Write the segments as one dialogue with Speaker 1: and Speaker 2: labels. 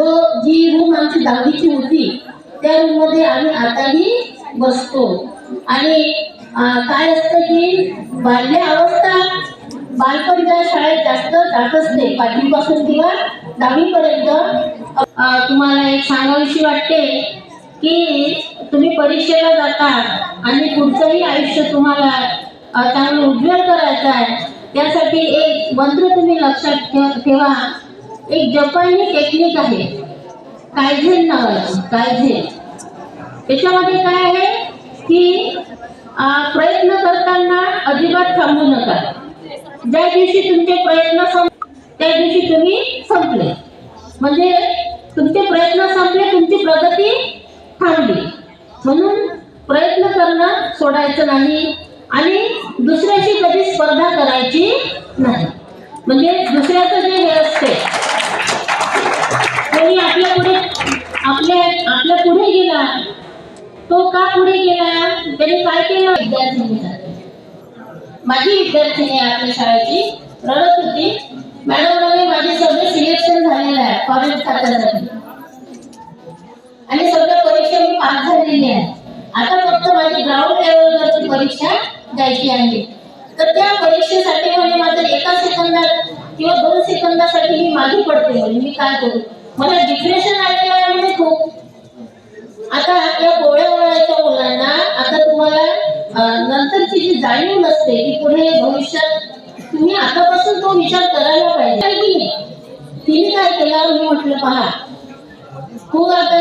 Speaker 1: जो जी रूम आमची दहावीची होती त्या रूममध्ये आम्ही आताही बसतो. आणि काय असतं की बाल्य अवस्था बालपण त्या शाळेत जास्त जात असते. पाचवीपासून किंवा दहावीपर्यंत. तुम्हाला एक सांगावीशी वाटते की तुम्ही परीक्षेला जाता आणि पुढचंही आयुष्य तुम्हाला चांगलं उज्ज्वल करायचं आहे. त्यासाठी एक मंत्र तुम्ही लक्षात ठेवा. एक जपानी टेक्निक आहे. कायझेन नावाची कायझेन. त्याच्यामध्ये काय आहे? की प्रयत्न करताना अजिबात थांबू नका. ज्या दिवशी तुमचे प्रयत्न सं त्या दिवशी तुम्ही संपले. म्हणजे तुमचे प्रयत्न संपले तुमची प्रगती थांबली. म्हणून प्रयत्न करणं सोडायचं नाही आणि दुसऱ्याशी कधी स्पर्धा करायची नाही. म्हणजे दुसऱ्याचं जे हे असते कोणी आपल्या पुढे आपल्या आपल्या पुढे गेला तो का पुढे गेला त्याने काय केलं? विद्यार्थिनीसाठी माझी विद्यार्थिनी आपल्या शाळेची. रडत होती. मॅडम म्हणे माझे सगळे सिलेक्शन झालेलं आहे. कॉलेज खात्यासाठी आणि सगळ्या परीक्षा मी पास झालेली आहे. आता फक्त माझी ग्राउंड लेवलवरची परीक्षा द्यायची आहे. तर त्या परीक्षेसाठी म्हणजे माझं एका सेकंदात किंवा दोन सेकंदासाठी मी मागे पडते. म्हणजे मी काय करू? मला डिप्रेशन आलेलं आहे म्हणजे खूप. आता या गोळ्या वयाच्या मुलांना आता तुम्हाला नंतरची जी जाणीव नसते की पुढे भविष्यात तुम्ही आतापासून तो विचार करायला पाहिजे. की नाही? तिने काय केलं? मी म्हटलं पहा तू आता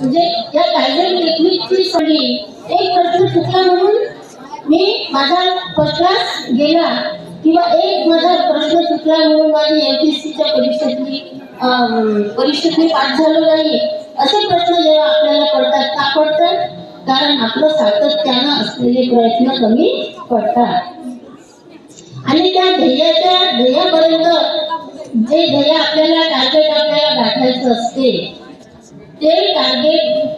Speaker 1: म्हणजे या कायदे टेक्निकची सडी एक प्रश्न चुकला म्हणून मी माझा फर्स्ट क्लास गेला किंवा एक माझा प्रश्न चुकला म्हणून माझी एमपीएससीच्या परीक्षेतली अं, परीक्षेत मी पास झालो नाही. असे प्रश्न जेव्हा आपल्याला पडतात का पडतात? कारण आपलं सातत्यानं असलेले प्रयत्न कमी पडतात. आणि त्या ध्येयाच्या ध्येयापर्यंत जे ध्येय आपल्याला टार्गेट आपल्याला गाठायचं असते ते टार्गेट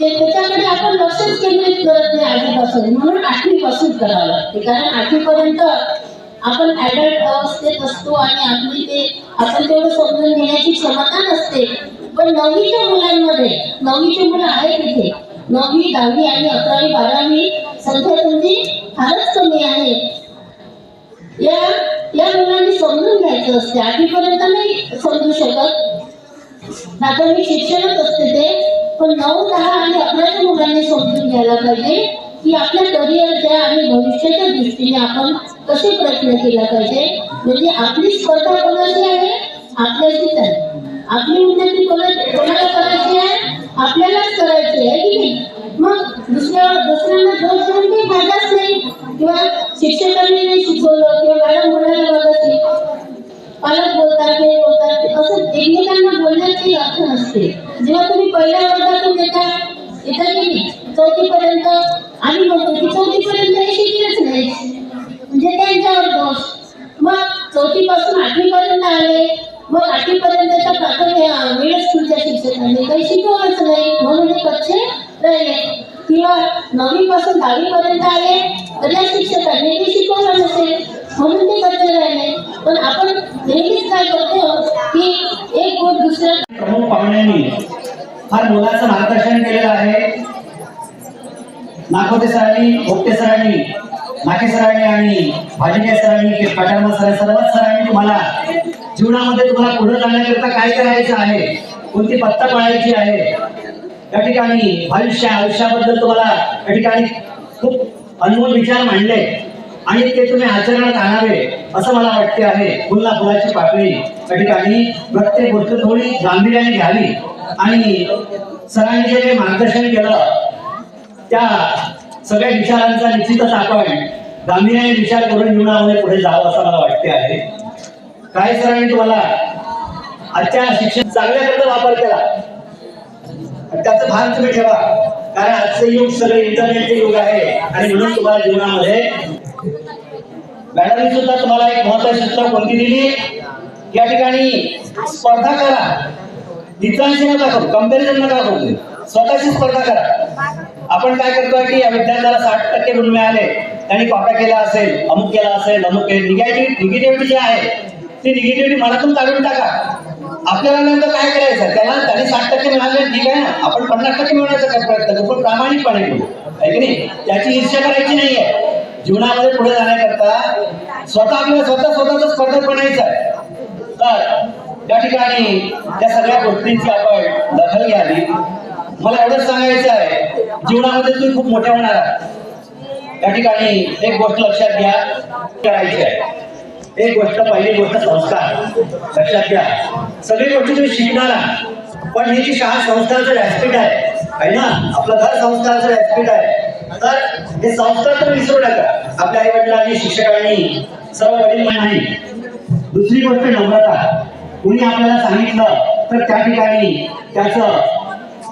Speaker 1: ते त्याच्याकडे आपण लक्षच केंद्रित करत नाही आधीपासून. म्हणून आठवीपासून करावं लागते. कारण आठवीपर्यंत आपण ऍडल्ट अवस्थेत असतो आणि आपली ते आपण तेवढं समजून घेण्याची क्षमता नसते. पण नववीच्या मुलांमध्ये नववीची मुलं आहेत इथे. नववी दहावी आणि अकरावी बारावी संख्या तुमची फारच कमी आहे. या या मुलांनी समजून घ्यायचं असते. आठवीपर्यंत नाही समजू शकत. प्राथमिक शिक्षणच असते ते पण नऊ दहा आणि अकराच्या मुलांनी समजून घ्यायला पाहिजे की आपल्या करिअरच्या आणि भविष्याच्या दृष्टीने आपण कसे प्रयत्न केला पाहिजे. म्हणजे आपली स्पर्धा कोणाची आहे? आपल्याशीच आहे. आपली उन्नती कोणाला करायची आहे? आपल्यालाच करायची आहे की नाही? मग दुसऱ्या दुसऱ्यांना दोष देऊन काही फायदाच नाही. किंवा शिक्षकांनी नाही शिकवलं किंवा मॅडम बोलायला लागत पालक बोलतात हे बोलतात ते असं एकमेकांना बोलण्याची अर्थ नसते जेव्हा तुम्ही पहिल्या वर्गातून येता येता की नाही? चौथीपर्यंत आम्ही म्हणतो चौथीपर्यंत हे शिकलेच नाही म्हणजे त्यांच्यावर दोष मग चौथीपासून आठवीपर्यंत आले मग आठवीपर्यंतच्या प्राथमिक मिडल स्कूलच्या शिक्षकांनी नाही म्हणून हे कच्चे राहिले किंवा नवी पासून दहावी पर्यंत आले तर या शिक्षकांनी ते शिकवलं नसेल म्हणून ते कच्चे राहिले. पण आपण नेहमीच काय करतो की एक गोष्ट दुसऱ्या
Speaker 2: प्रमुख पाहुण्यांनी फार मुलाचं मार्गदर्शन केलेलं आहे. नागोदे सरांनी भोपटे सरांनी नाके सरांनी आणि भाजगे सरांनी पठाण सरांनी सर्वच सरांनी तुम्हाला जीवनामध्ये तुम्हाला पुढे जाण्याकरता काय करायचं आहे कोणती पत्ता पाळायची आहे? या ठिकाणी भविष्य आयुष्याबद्दल तुम्हाला या ठिकाणी खूप अनमोल विचार मांडले. आणि ते तुम्ही आचरणात आणावे असं मला वाटते आहे. फुलना फुलाची पाकळी या ठिकाणी प्रत्येक गोष्ट थोडी गांभीर्याने घ्यावी. आणि सरांनी जे मार्गदर्शन केलं त्या सगळ्या विचारांचा निश्चितच आपण गांभीर्याने विचार करून जीवनामध्ये पुढे जावं असं मला वाटते आहे. काही सरांनी तुम्हाला आजच्या शिक्षण चांगल्याकडे वापर केला. त्याच त्याचं भान तुम्ही ठेवा. कारण आजचं युग सगळं इंटरनेटचे युग आहे. आणि म्हणून तुम्हाला जीवनामध्ये मॅडमनी सुद्धा तुम्हाला एक महत्वाची सूचना कोणती दिली. या ठिकाणी स्पर्धा करा. इतरांशी नका करू. कंपॅरिझन नका करू. स्वतःची स्पर्धा करा. आपण काय करतो की या विद्यार्थ्याला साठ टक्के गुण मिळाले. त्यांनी कॉपा केला असेल अमुक केला असेल अमुक केलं. निगेटिव्ह निगेटिव्हिटी जी आहे ती निगेटिव्हिटी मनातून काढून टाका. आपल्याला नंतर काय करायचं? त्याला त्याने साठ टक्के मिळाले ठीक आहे ना आपण पन्नास टक्के मिळवण्याचा काय प्रयत्न करू? पण प्रामाणिकपणे करू. की नाही? त्याची इच्छा करायची नाहीये. जीवनामध्ये पुढे जाण्याकरता स्वतः आपल्याला स्वतः स्वतःच स्पर्धक बनायचं. आहे तर त्या ठिकाणी त्या सगळ्या गोष्टींची आपण दखल घ्यावी. मला एवढंच सांगायचं आहे जीवनामध्ये तुम्ही खूप मोठे होणार आहात. त्या ठिकाणी एक गोष्ट लक्षात घ्या करायची आहे. एक गोष्ट पहिली गोष्ट संस्कार. लक्षात घ्या. सगळी गोष्टी तुम्ही शिकणार आहात. पण ही जी शाळा संस्थाचं व्यासपीठ आहे आहे ना? आपलं घर संस्थाचं व्यासपीठ आहे. तर हे संस्कार तर विसरू नका. आपल्या आई वडिलांनी शिक्षकांनी सर्व वडील नाही दुसरी गोष्ट नम्रता. कुणी आपल्याला सांगितलं तर त्या ठिकाणी त्याचं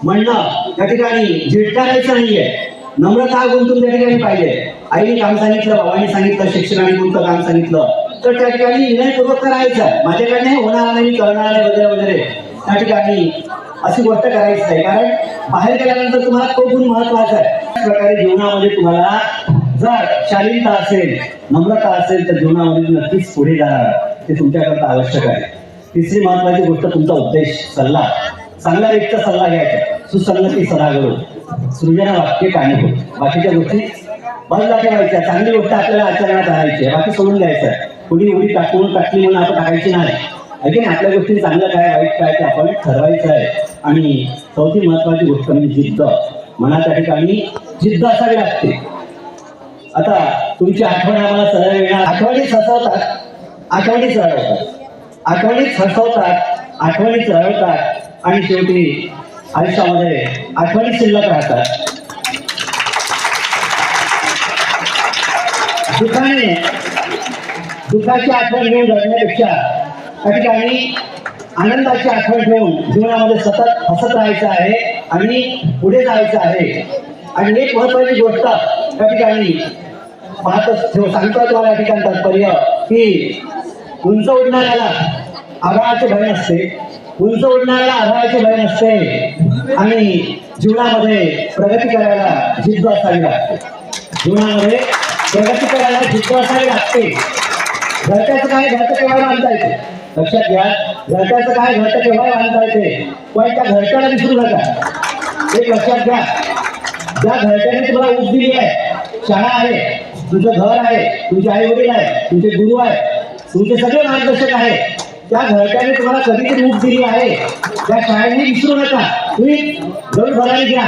Speaker 2: म्हणणं त्या ठिकाणी झिटकारायचं नाहीये. नम्रता गुंतून गुण तुमच्या ठिकाणी पाहिजे. आईने काम सांगितलं बाबांनी सांगितलं शिक्षकांनी कोणतं काम सांगितलं. तर त्या ठिकाणी विनयपूर्वक करायचं. माझ्याकडे नाही होणार नाही मी करणार नाही वगैरे वगैरे. त्या ठिकाणी अशी गोष्ट करायची नाही. कारण बाहेर गेल्यानंतर तुम्हाला तो गुण महत्त्वाचा आहे. त्याच प्रकारे जीवनामध्ये तुम्हाला जर शालीनता असेल नम्रता असेल तर जीवनामध्ये नक्कीच पुढे जाणार ते तुमच्याकरता आवश्यक आहे. तिसरी महत्वाची गोष्ट तुमचा उद्देश सल्ला. चांगला व्यक्तीचा सल्ला घ्यायचा. सुसंगती सदा करू सृजना वाक्य काणी होत. बाकीच्या गोष्टी बाजूला ठेवायच्या. चांगली गोष्ट आपल्याला आचरणात आणायची आहे. बाकी सोडून द्यायचं आहे. कुणी एवढी टाकून टाकली म्हणून आपण टाकायची नाही. आहे की नाही? आपल्या गोष्टी चांगलं काय वाईट काय ते आपण ठरवायचं आहे. आणि चौथी महत्वाची गोष्ट म्हणजे जिद्द. मनाच्या ठिकाणी जिद्द असावी लागते. आता तुमची आठवण आम्हाला सरळ येणार आठवणी ससवतात. आठवणी रडवतात आठवणीच हसवतात आठवणी रडवतात आणि शेवटी आयुष्यामध्ये आठवणी शिल्लक राहतात. सुखाने दुःखाची आठवण घेऊन जगण्यापेक्षा त्या ठिकाणी आनंदाची आठवण ठेवून जीवनामध्ये सतत हसत राहायचं आहे आणि पुढे जायचं आहे. आणि एक महत्वाची गोष्ट त्या ठिकाणी पाहतच सांगतात तुम्हाला या ठिकाणी तात्पर्य की उंच उडणाऱ्याला आभाळाचे भय नसते. उंच उडणाऱ्याला आभाळाचे भय नसते. आणि जीवनामध्ये प्रगती करायला जिद्द असावी लागते. जीवनामध्ये प्रगती करायला जिद्द असावी लागते. घरट्याचं काय? घरटं केव्हा बांधता येते. लक्षात घ्या. घरट्याचं काय? घरटं केव्हा बांधता येते. पण त्या घरट्याला विसरू नका. एक लक्षात घ्या. ज्या घरट्याने तुम्हाला ऊस दिली आहे शाळा आहे तुझं घर आहे तुमचे आई वडील आहे तुमचे गुरु आहे तुमचे सगळे मार्गदर्शक आहे त्या घरट्याने तुम्हाला कधीतरी ऊस दिली आहे. त्या शाळेने विसरू नका. तुम्ही गड भरायला घ्या.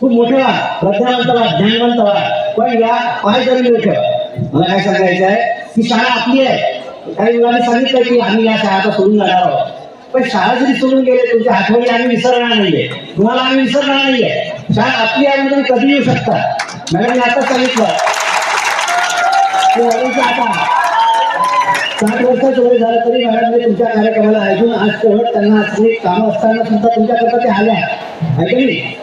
Speaker 2: खूप मोठे व्हा. प्रज्ञावंत व्हा ज्ञानवंत व्हा. पण या पाय जरी ठेवा मला काय सांगायचं आहे? ही शाळा आपली आहे. काही मुलांनी सांगितलं की आम्ही या शाळा सोडून जाणार आहोत. पण शाळा जरी सोडून गेले तुमच्या आठवणी आम्ही विसरणार नाहीये. तुम्हाला आम्ही विसरणार नाहीये. शाळा आपली आहे तुम्ही कधी येऊ शकता? मॅडम आता सांगितलं. आता साठ वय झालं तरी मॅडमने तुमच्या कार्यक्रमाला ऐकून आज तेवढं त्यांना असली कामं असताना सुद्धा तुमच्याकरता ते आल्या. आहे की नाही?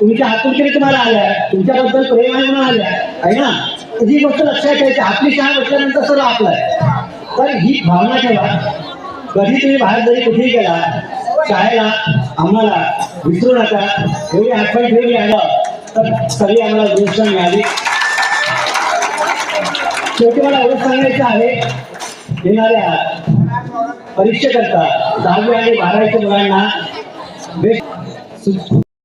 Speaker 2: तुमच्या आतुरतेने तुम्हाला आल्या. तुमच्याबद्दल प्रेम आहे म्हणून आल्या. आहे ना? ही गोष्ट लक्षात घ्यायची आपली शाळा म्हटल्यानंतर सर्व आपलं. आहे तर ही भावना ठेवा. कधी तुम्ही बाहेर जरी कुठेही गेला शाळेला आम्हाला विसरू नका. एवढी आठवण ठेवली आलं तर सगळी आम्हाला गोष्ट मिळाली. शेवटी मला एवढं सांगायचं आहे. येणाऱ्या परीक्षेकरता दहावी आणि बारावीच्या मुलांना बेस्ट